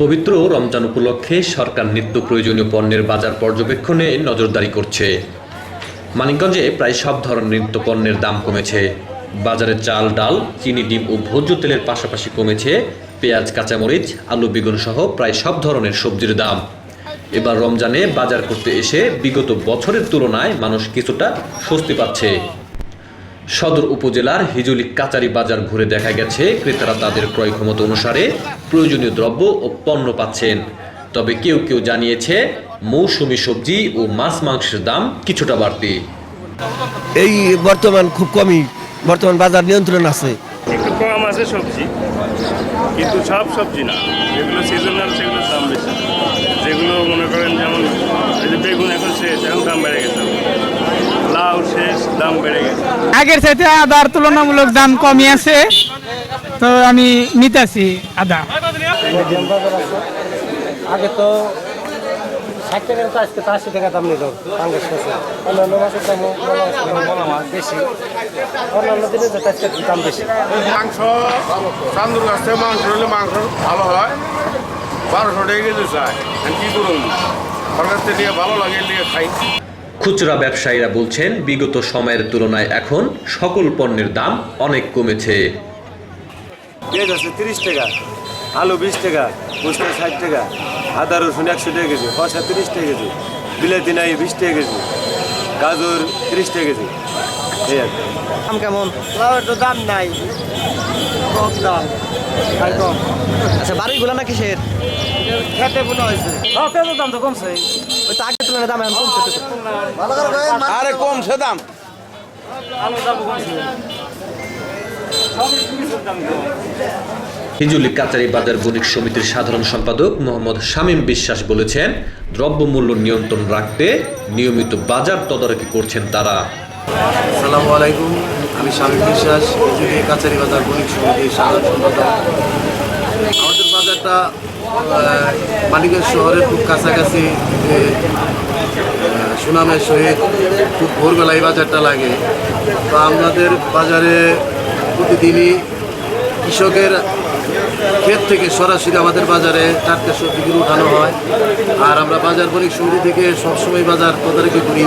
পবিত্র রমজান উপলক্ষে সরকার নিত্য প্রয়োজনীয় পণ্যের বাজার পর্যবেক্ষণে নজরদারি করছে। মানিকগঞ্জে প্রায় সব ধরনের নিত্য পণ্যের দাম কমেছে। বাজারে চাল, ডাল, চিনি, ডিম ও ভোজ্য তেলের পাশাপাশি কমেছে। পেঁয়াজ, কাঁচামরিচ, আলু, বেগুন সহ প্রায় সব ধরনের সবজির দাম। এবার রমজানে বাজার করতে এসে বিগত বছরের তুলনায় মানুষ কিছুটা স্বস্তি পাচ্ছে। সদর উপজেলার হিজুলি কাচারি বাজার ঘুরে দেখা গেছে ক্রেতারা তাদের ক্রয় ক্ষমতা অনুসারে প্রয়োজনীয় দ্রব্য ও পণ্য পাচ্ছেন। তবে কেউ কেউ জানিয়েছে মৌসুমি সবজি ও মাছ মাংসের দাম কিছুটা বাড়তি। এই বর্তমান খুব কমই বর্তমান বাজার নিয়ন্ত্রণ আছে। একটু কম আছে সবজি কিন্তু সব সবজি না। যেগুলো সিজনাল সেগুলোর দাম বেশি। যেগুলো মনে করেন যেমন বেগুন এখন শেষ এখন দাম বেড়ে গেছে। লাউ শেষ দাম বেড়ে গেছে। আগের সাথে আদার তুলনামূলক দাম কমই আছে। তো আমি নিতেছি আদা। আগে তো ষাট টাকার তো আজকে তো আশি টাকা দাম নিল পাঙ্গাস মাছে অন্যান্য মাছের দাম বলা মাছ বেশি। অন্যান্য দিনে যেটা আজকে দাম বেশি। মাংস চান্দুর কাছ থেকে মাংস হলে মাংস ভালো হয়। বারোশো টাকা কেজি চাই আমি করুন থেকে ভালো লাগে নিয়ে খাই। খুচরা ব্যবসায়ীরা বলছেন বিগত সময়ের তুলনায় এখন সকল পণ্যের দাম অনেক কমেছে। পেঁয়াজ আছে তিরিশ টাকা আলু বিশ টাকা পুষ্টা ষাট টাকা আদা রসুন একশো টাকা কেজি শসা তিরিশ টাকা কেজি বিলাতি নাই বিশ টাকা কেজি গাজর তিরিশ টাকা কেজি। এই আর দাম কেমন? দাম নাই। কম দাম আর কম। আচ্ছা বাড়িগুলো না কিসের খেতে হয়েছে। দাম তো কমছে। ওই তো আগের তুলনায় দাম এখন কমছে আরে কমছে দাম। আলুর দাম কমছে। হিজুলি কাচারি বাজার বণিক সমিতির সাধারণ সম্পাদক মোহাম্মদ শামীম বিশ্বাস বলেছেন দ্রব্যমূল্য নিয়ন্ত্রণ রাখতে নিয়মিত বাজার তদারকি করছেন তারা। আসসালামু আলাইকুম। আমি স্বামী বিশ্বাস বিজুলি কাছারি বাজার বণিক সমিতির সাধারণ সম্পাদক। আমাদের বাজারটা মানিকগঞ্জ শহরের খুব কাছাকাছি সুনামের সহিত খুব ভোরবেলায় বাজারটা লাগে। তো আমাদের বাজারে প্রতিদিনই কৃষকের ক্ষেত থেকে সরাসরি আমাদের বাজারে টাটকা সবজিগুলো উঠানো হয়। আর আমরা বাজার বণিক সমিতি থেকে সবসময় বাজার তদারকি করি।